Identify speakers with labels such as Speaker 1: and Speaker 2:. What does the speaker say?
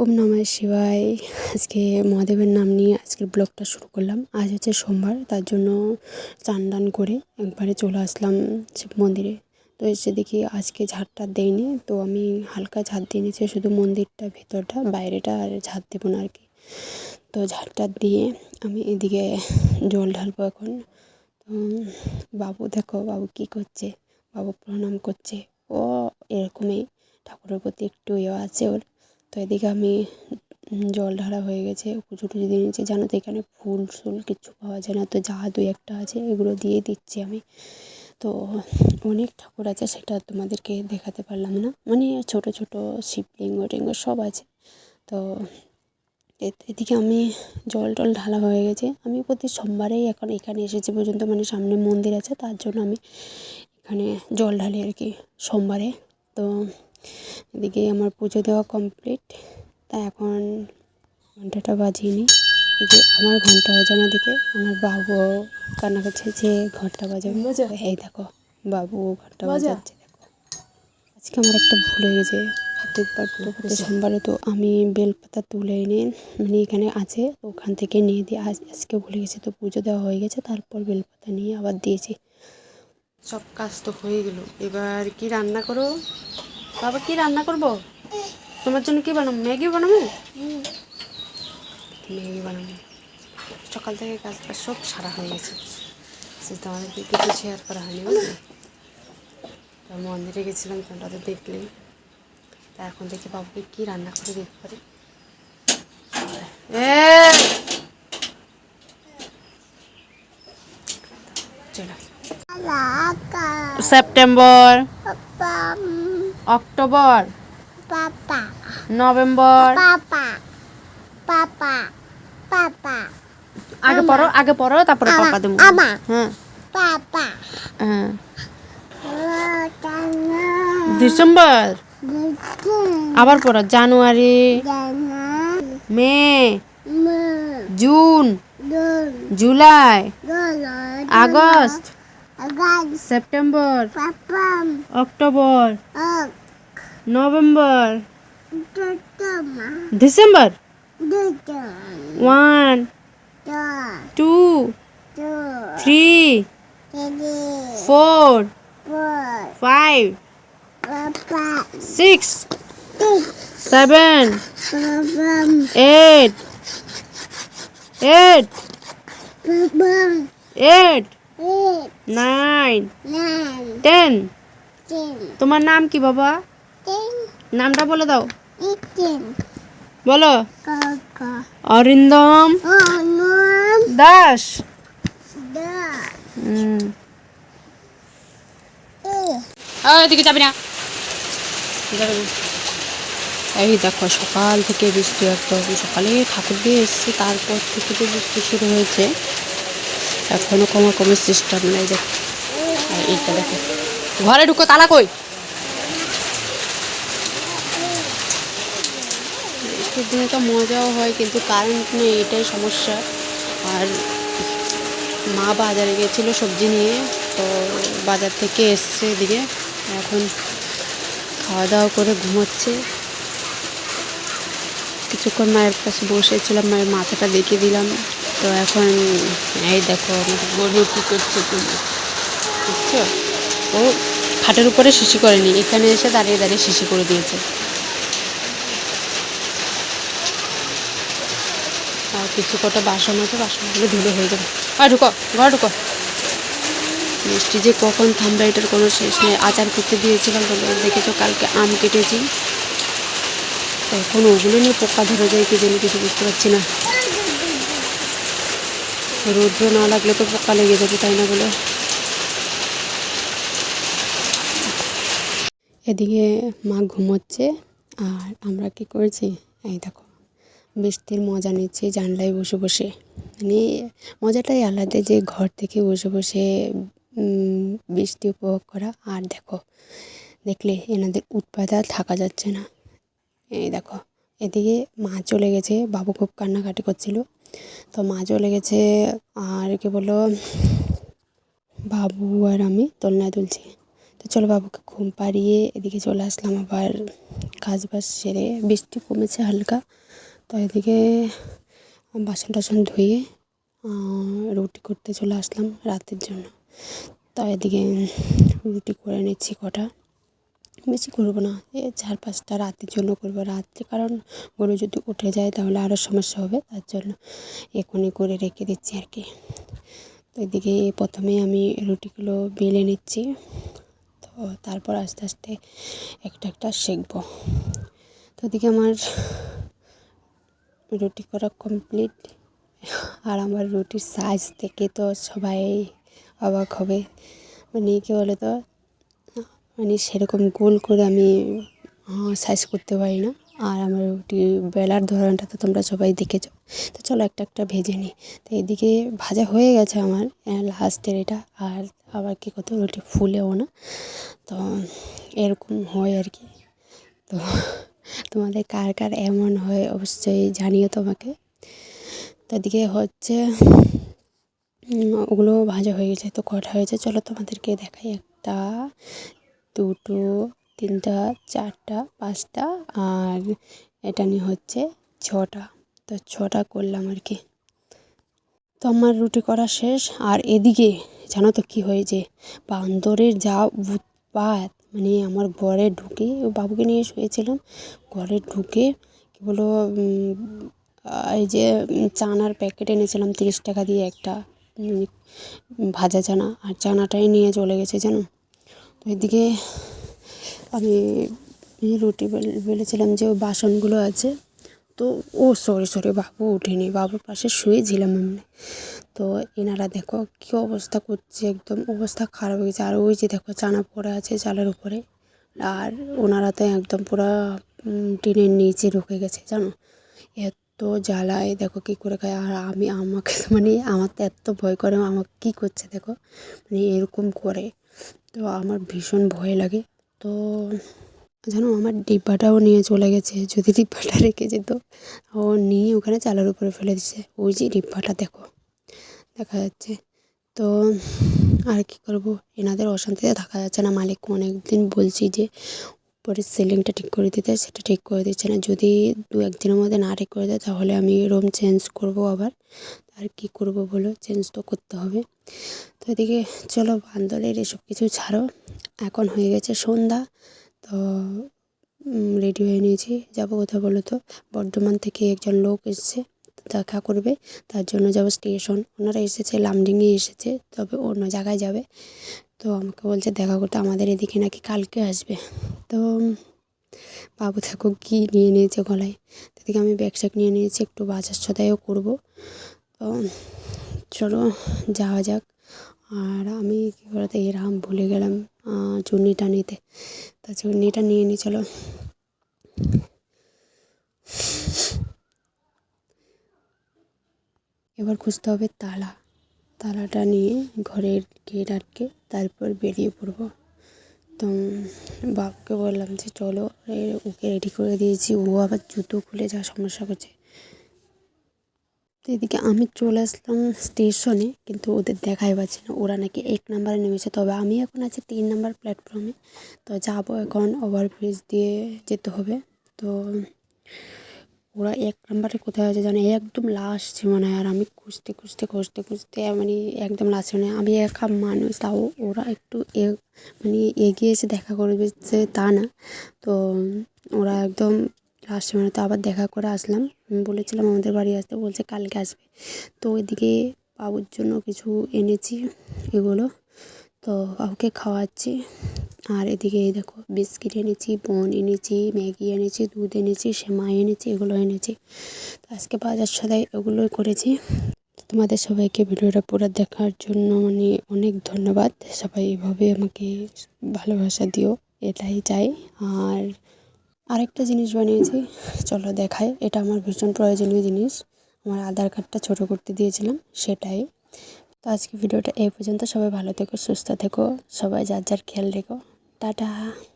Speaker 1: ওম নমঃ শিবায়। আজকে মহাদেবের নাম নিয়ে আজকের ব্লগটা শুরু করলাম। আজ হচ্ছে সোমবার, তার জন্য চান করে একবারে চলে আসলাম শিব মন্দিরে। তো এসে দেখি আজকে ঝাড়টা দেয়নি তো আমি হালকা ঝাড় দিয়ে নিয়েছি, শুধু মন্দিরটা, ভেতরটা, বাইরেটা আর ঝাড় দেবো না আর কি। তো ঝাড়টা দিয়ে আমি এদিকে জল ঢালবো এখন। তো বাবু, দেখো বাবু কী করছে? বাবু প্রণাম করছে। ও এরকমই ঠাকুরের প্রতি একটু ইয়ে আছে ওর। তো এদিকে আমি জল ঢালা হয়ে গেছে পুজো টুজো দিয়ে নিয়েছি জানো তো এখানে ফুল ফুল কিচ্ছু পাওয়া যায় না, তো যা দুই একটা আছে, এগুলো দিয়ে দিচ্ছি আমি। তো অনেক ঠাকুর আছে, সেটা তোমাদেরকে দেখাতে পারলাম না। মানে ছোট ছোট শিবলিঙ্গ টিঙ্গ সব আছে। তো এদিকে আমি জল টল ঢালা হয়ে গেছে। আমি প্রতি সোমবারেই এখন এখানে এসেছি পর্যন্ত মানে সামনে মন্দির আছে, তার জন্য আমি এখানে জল ঢালি আর কি সোমবারে। তো এদিকে আমার পুজো দেওয়া কমপ্লিট তা এখন ঘন্টাটা বাজিয়ে নিই। এদিকে আমার ঘণ্টা বাজানো দিকে আমার বাবু কান্না করছে যে ঘণ্টা বাজাবে। এই দেখো বাবু ঘণ্টা বাজাচ্ছে দেখো। আজকে আমার একটা ভুল হয়ে গেছে। প্রত্যেকবার পুজো করতে সোমবারে তো আমি বেলপাতা তুলে এনে মানে এখানে আছে তো ওখান থেকে নিয়ে দিয়ে আজ আজকে ভুলে গেছি তো পুজো দেওয়া হয়ে গেছে তারপর বেলপাতা নিয়ে আবার দিয়েছি। সব কাজ তো হয়ে গেল। এবার কি রান্না করো? বাবা কি রান্না করব? তোমার জন্য কি বানাবো? ম্যাগি বানাবো? ম্যাগি বানাবো। সকাল থেকে কাজটা সব সারা হয়ে গেছে। তোমাদেরকে কিছু শেয়ার করা হয়নি বুঝলি মন্দিরে গেছিলাম তোমরা তো দেখলেই। তা এখন দেখি বাবুকে কি রান্না করে দিতে পারি। September October.
Speaker 2: Papa,
Speaker 1: November.
Speaker 2: papa, papa, papa,
Speaker 1: আগে পড়ো আগে পড়ো তারপরে পাপা। দেবো
Speaker 2: আমা।
Speaker 1: হ্যাঁ।
Speaker 2: papa.
Speaker 1: হ্যাঁ। ডিসেম্বর। আবার পড়ো January.
Speaker 2: May.
Speaker 1: June.
Speaker 2: July.
Speaker 1: August.
Speaker 2: September.
Speaker 1: October.
Speaker 2: Oh,
Speaker 1: November
Speaker 2: Tutuma,
Speaker 1: December
Speaker 2: Dudum,
Speaker 1: one
Speaker 2: Da,
Speaker 1: two
Speaker 2: Du,
Speaker 1: three
Speaker 2: Teddy,
Speaker 1: four
Speaker 2: Four,
Speaker 1: five
Speaker 2: Papa,
Speaker 1: six
Speaker 2: Six,
Speaker 1: seven
Speaker 2: Papa,
Speaker 1: eight eight
Speaker 2: Papa,
Speaker 1: eight
Speaker 2: Eight,
Speaker 1: nine
Speaker 2: Nine,
Speaker 1: ten
Speaker 2: Ten,
Speaker 1: তোমার নাম কি বাবা
Speaker 2: Ten,
Speaker 1: নামটা বলে দাও। বলো। অরিন্দম। দাস। এদিকে যাবি না। এই দেখো সকাল থেকে বৃষ্টি একদম সকালে ঠাকুর দিয়ে এসছে তারপর থেকে যে বৃষ্টি শুরু হয়েছে এখনও কোনো কোনো সিস্টেম নেই দেখো। এইটা দেখো। ঘরে ঢুকো তালা কই? বৃষ্টির দিনে তো মজাও হয়, কিন্তু কারেন্ট নেই, এটাই সমস্যা। আর মা বাজারে গেছিল সবজি নিয়ে, তো বাজার থেকে এসছে এদিকে। এখন খাওয়া দাওয়া করে ঘুমোচ্ছে। কিছুক্ষণ মায়ের কাছে বসেছিলাম, মায়ের মাথাটা দেখিয়ে দিলাম। তো এখন এই দেখো, গরু কী করছে তুমি বুঝছ? ও খাটের উপরে শিশি করেনি, এখানে এসে দাঁড়িয়ে দাঁড়িয়ে শিশি করে দিয়েছে। কিছু কটা বাসন আছে, বাসনগুলো ধুলো হয়ে যাবে। আর ঢুকো, ঘর ঢুকো। বৃষ্টি যে কখন থামবে এটার কোনো শেষ নেই। আচার করতে দিয়েছিলাম তোমরা দেখেছ, কালকে আম কেটেছি। এখন ওগুলো নিয়ে পোকা ধরে যায়, কি জানি কিছু বুঝতে পারছি না। রৌদ্র না লাগলে তো পোকা লেগে যাবে, তাই না বলে? এদিকে মা ঘুমোচ্ছে, আর আমরা কি করেছি? এই দেখো বৃষ্টির মজা নিচ্ছি, জানলায় বসে বসে। মানে মজাটাই আলাদা যে ঘর থেকে বসে বসে বৃষ্টি উপভোগ করা। আর দেখো, দেখলে এনাদের উৎপাত আর থাকা যাচ্ছে না। এই দেখো, এদিকে মা চলে গেছে, বাবু খুব কান্নাকাটি করছিল। তো মা চলে গেছে, আর কি বলল, বাবু আর আমি দোলনায় তুলছি। তো চলো বাবুকে ঘুম পাড়িয়ে এদিকে চলে আসলাম, আবার কাজ বাজ সেরে বৃষ্টি কমেছে হালকা। তো এদিকে বাসন টাসন ধুয়ে রুটি করতে চলে আসলাম রাতের জন্য। তো এদিকে রুটি করে নিচ্ছি কটা। বেশি করব না, এ চার পাঁচটা রাতের জন্য করব রাত্রে, কারণ গরু যদি উঠে যায় তাহলে আরও সমস্যা হবে, তার জন্য এখনই করে রেখে দিচ্ছি আর কি। তো এদিকে প্রথমে আমি রুটিগুলো বেলে নিচ্ছি, তো তারপর আস্তে আস্তে একটা একটা সেঁকবো। তো এদিকে আমার রুটি করা কমপ্লিট আর আমার রুটির সাইজ থেকে তো সবাই অবাক হবে। মানে কী বলে তো মানে সেরকম গোল করে আমি সাইজ করতে পারি না। আর আমার রুটি বেলার ধরনটা তো তোমরা সবাই দেখেছ। তো চলো একটা একটা ভেজে নিই। তো এদিকে ভাজা হয়ে গেছে আমার লাস্টের এটা। আর আবার কী করতে রুটি ফুলেও না। তো এরকম হয় আর কি। তো তোমাদের কার কার এমন হয় অবশ্যই জানিও তোমাকে। তো এদিকে হচ্ছে ওগুলো ভাজা হয়ে গেছে, তো কটা হয়েছে চলো তোমাদেরকে দেখাই একটা, দুটো, তিনটা, চারটা, পাঁচটা, আর এটা নিয়ে হচ্ছে ছটা। তো ছটা করলাম আর কি। তো আমার রুটি করা শেষ, আর এদিকে জানো তো কী হয়েছে? বান্দরের যা উৎপাত মানে আমার ঘরে ঢুকে ও বাবুকে নিয়ে শুয়েছিলাম। ঘরে ঢুকে কী বলো এই যে চানার প্যাকেট এনেছিলাম, তিরিশ টাকা দিয়ে একটা ভাজা চানা, আর চানাটাই নিয়ে চলে গেছে জানো? তো এদিকে আমি রুটি বেল- বেলেছিলাম যে, ওই বাসনগুলো আছে। তো, ও, সরি সরি, বাবু উঠেনি বাবুর পাশে শুয়েছিলাম এমনি তো এনারা দেখো কী অবস্থা করছে, একদম অবস্থা খারাপ হয়ে গেছে। আর ওই যে দেখো চানা পড়ে আছে চালের উপরে। আর ওনারা তো একদম পুরো টিনের নিচে ঢুকে গেছে, জানো? এত জ্বালায়, দেখো কী করে খায়। আর আমি, আমাকে মানে আমার তো এত ভয় করে আমাকে কী করছে দেখো? মানে এরকম করে। তো আমার ভীষণ ভয় লাগে। তো জানো, আমার ডিব্বাটাও নিয়ে চলে গেছে। যদি ডিব্বাটা রেখে যেত, ও নিয়ে ওখানে চালের উপরে ফেলে দিচ্ছে ওই যে ডিব্বাটা দেখো। দেখা যাচ্ছে। তো আর কি করব? এনাদের অশান্তিতে থাকা যাচ্ছে না। মালিক অনেক দিন বলছি যে, উপরের সিলিংটা ঠিক করে দিতে, সেটা ঠিক করে দিচ্ছে না। যদি দু একদিনের মধ্যে না ঠিক করে দেয়, তাহলে আমি রুম চেঞ্জ করব আবার। আর কি করব বলো? চেঞ্জ তো করতে হবে। তো এদিকে চলো বান্দরের এসব কিছু ছাড়ো। এখন হয়ে গেছে সন্ধ্যা। তো রেডি হয়ে নিয়েছি। যাব কোথাও বলো তো? বর্ধমান থেকে একজন লোক এসেছে। দেখা করবে। তার জন্য যাব স্টেশন ওনারা এসেছে লামডিংয়ে এসেছে, তবে অন্য জায়গায় যাবে। তো আমাকে বলছে দেখা করতে আমাদের এদিকে নাকি কালকে আসবে। তো বাবু দেখো কী নিয়ে নিয়েছে গলায়। এদিকে আমি ব্যাগ স্যাগ নিয়ে নিয়েছি, একটু বাজার সদাইও করব। তো চলো, যাওয়া যাক। আর আমি কী বলতে এরকম ভুলে গেলাম চুন্নিটা নিতে। তা চুন্নিটা নিয়ে নিই চলো। এবার খুঁজতে হবে তালা। তালাটা নিয়ে ঘরের গেট আটকে তারপর বেরিয়ে পড়ব। তো বাবুকে বললাম যে, চলো ওকে রেডি করে দিয়েছি। ও আবার জুতো খুলে যা, সমস্যা করছে তো এদিকে আমি চলে আসলাম স্টেশনে কিন্তু ওদের দেখাই পাচ্ছি না। ওরা নাকি এক নাম্বারে নেমেছে। তবে আমি এখন আছি তিন নাম্বার প্ল্যাটফর্মে তো যাব এখন ওভারব্রিজ দিয়ে যেতে হবে। তো ওরা এক নাম্বারে কোথায় আছে জানে? একদম লাস্ট মনে আর আমি খুঁজতে খুঁজতে খুঁজতে খুঁজতে মানে একদম লাস্ট মানে আমি একা মানুষ, তাও ওরা একটু মানে এগিয়ে এসে দেখা করবে যে তা না। তো ওরা একদম লাস্ট মানে তো আবার দেখা করে আসলাম। বলেছিলাম আমাদের বাড়ি আসতে। বলছে কালকে আসবে। তো ওইদিকে বাবুর জন্য কিছু এনেছি এগুলো। তো বাবুকে খাওয়াচ্ছি। আর এদিকে এই দেখো, বিস্কিট এনেছি বন এনেছি, ম্যাগি এনেছি, দুধ এনেছি, সেমাই এনেছি, এগুলো এনেছি। তো আজকে বাজার সদাই এগুলোই করেছি। তোমাদের সবাইকে ভিডিওটা পুরো দেখার জন্য মানে অনেক ধন্যবাদ। সবাই এভাবে আমাকে ভালোবাসা দিও, এটাই চাই। আর আরেকটা জিনিস বানিয়েছি, চলো দেখাই। এটা আমার ভীষণ প্রয়োজনীয় জিনিস। আমার আধার কার্ডটা ছোটো করতে দিয়েছিলাম, সেটাই। তো আজকে ভিডিওটা এই পর্যন্ত। সবাই ভালো থেকো, সুস্থ থেকো। সবাই যার যার খেয়াল রেখো। Dadah.